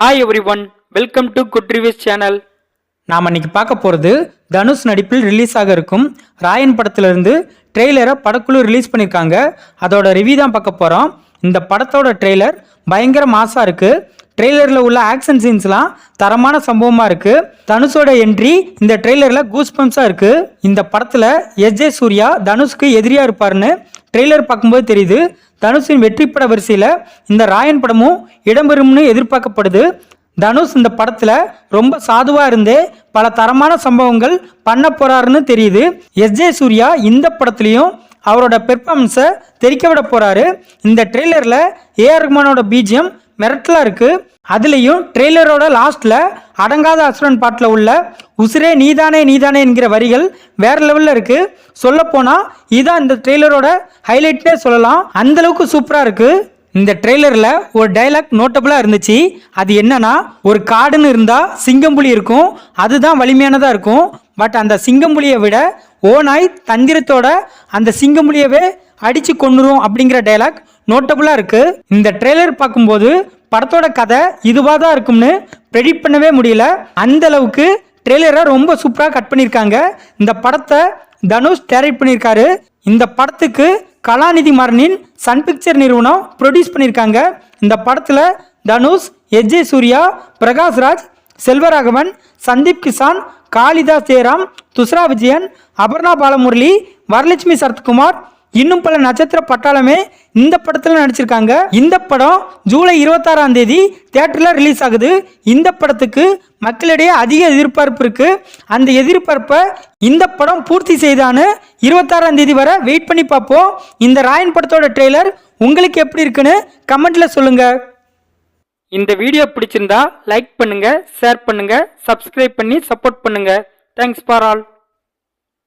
Hi everyone welcome to good reviews channel நாம் இன்னைக்கு பார்க்க போகிறது தனுஷ் நடிப்பில் ரிலீஸ் ஆக இருக்கும். ராயன் படத்திலிருந்து ட்ரெய்லரை படக்குழு ரிலீஸ் பண்ணியிருக்காங்க அதோட ரிவ்யூ தான் பார்க்க போகிறோம் இந்த படத்தோட ட்ரெய்லர் பயங்கர மாசாக இருக்குது ட்ரெய்லரில் உள்ள ஆக்ஷன் சீன்ஸ்லாம் தரமான சம்பவமாக இருக்குது தனுஷோட என்ட்ரி இந்த ட்ரெய்லரில் கூஸ் பம்ப்ஸாக இருக்குது இந்த படத்தில் எஸ் ஜே சூர்யா தனுஷ்க்கு எதிரியாக இருப்பாருன்னு ட்ரெய்லர் பார்க்கும்போது தெரியுது. தனுஷின் வெற்றி பட வரிசையில் இந்த ராயன் படமும் இடம்பெறும்னு எதிர்பார்க்கப்படுது. தனுஷ் இந்த படத்தில் ரொம்ப சாதுவாக இருந்தே பல தரமான சம்பவங்கள் பண்ண போகிறாருன்னு தெரியுது. எஸ் ஜே சூர்யா இந்த படத்துலையும் அவரோட பெர்ஃபார்மன்ஸை தெரிக்க விட போகிறாரு இந்த ட்ரெய்லரில் ஏஆர் ரஹ்மானோட பீஜியம் மிரட்டலாக இருக்குது அதுலேயும் ட்ரெய்லரோட லாஸ்ட்டில் அடங்காத அசுரன் பாட்டில் உள்ள உசிரே நீதானே நீதானே என்கிற வரிகள் வேற லெவலில் இருக்கு. சொல்லப்போனால் இதுதான் இந்த ட்ரெய்லரோட ஹைலைட்னே சொல்லலாம். அந்த அளவுக்கு சூப்பரா இருக்கு. இந்த ட்ரெய்லரில் ஒரு டைலாக் நோட்டபுளாக இருந்துச்சு. அது என்னன்னா ஒரு காடுன்னு இருந்தால் சிங்கம்புலி இருக்கும். அதுதான் வலிமையானதாக இருக்கும். பட் அந்த சிங்கம்புலியை விட ஓனாய் தந்திரத்தோட அந்த சிங்கம்புலியவே அடித்து கொண்டுரும் அப்படிங்கிற டைலாக் நோட்டபுளாக இருக்குது இந்த ட்ரெய்லர் பார்க்கும்போது படத்தோட கதை இதுவாக தான் இருக்கும்னு ப்ரெடிக்ட் பண்ணவே முடியல. அந்த அளவுக்கு ட்ரெய்லரை ரொம்ப சூப்பராக கட் பண்ணியிருக்காங்க. இந்த படத்தை தனுஷ் டைரக்ட் பண்ணியிருக்காரு. இந்த படத்துக்கு கலாநிதி மாறனின் சன் பிக்சர் நிறுவனம் ப்ரொடியூஸ் பண்ணியிருக்காங்க. இந்த படத்தில் தனுஷ் எஜே சூர்யா பிரகாஷ்ராஜ் செல்வராகவன் சந்தீப் கிசான் காளிதாஸ் ஜெயராம் துஸ்ரா விஜயன் அபர்ணா பாலமுரளி வரலட்சுமி சரத்குமார் இன்னும் பல நட்சத்திர பட்டாளமே இந்த படத்தில் நடிச்சிருக்காங்க. இந்த படம் ஜூலை இருபத்தாறாம் தேதி தியேட்டரில் ரிலீஸ் ஆகுது. இந்த படத்துக்கு மக்களிடையே அதிக எதிர்பார்ப்பு இருக்கு. அந்த எதிர்பார்ப்பை இந்த படம் பூர்த்தி செய்தான்னு இருபத்தாறாம் தேதி வரை வெயிட் பண்ணி பார்ப்போம். இந்த ராயன் படத்தோட ட்ரெய்லர் உங்களுக்கு எப்படி இருக்குன்னு கமெண்ட்டில் சொல்லுங்க. இந்த வீடியோ பிடிச்சிருந்தா லைக் பண்ணுங்க ஷேர் பண்ணுங்க சப்ஸ்கிரைப் பண்ணி சப்போர்ட் பண்ணுங்க. Thanks for all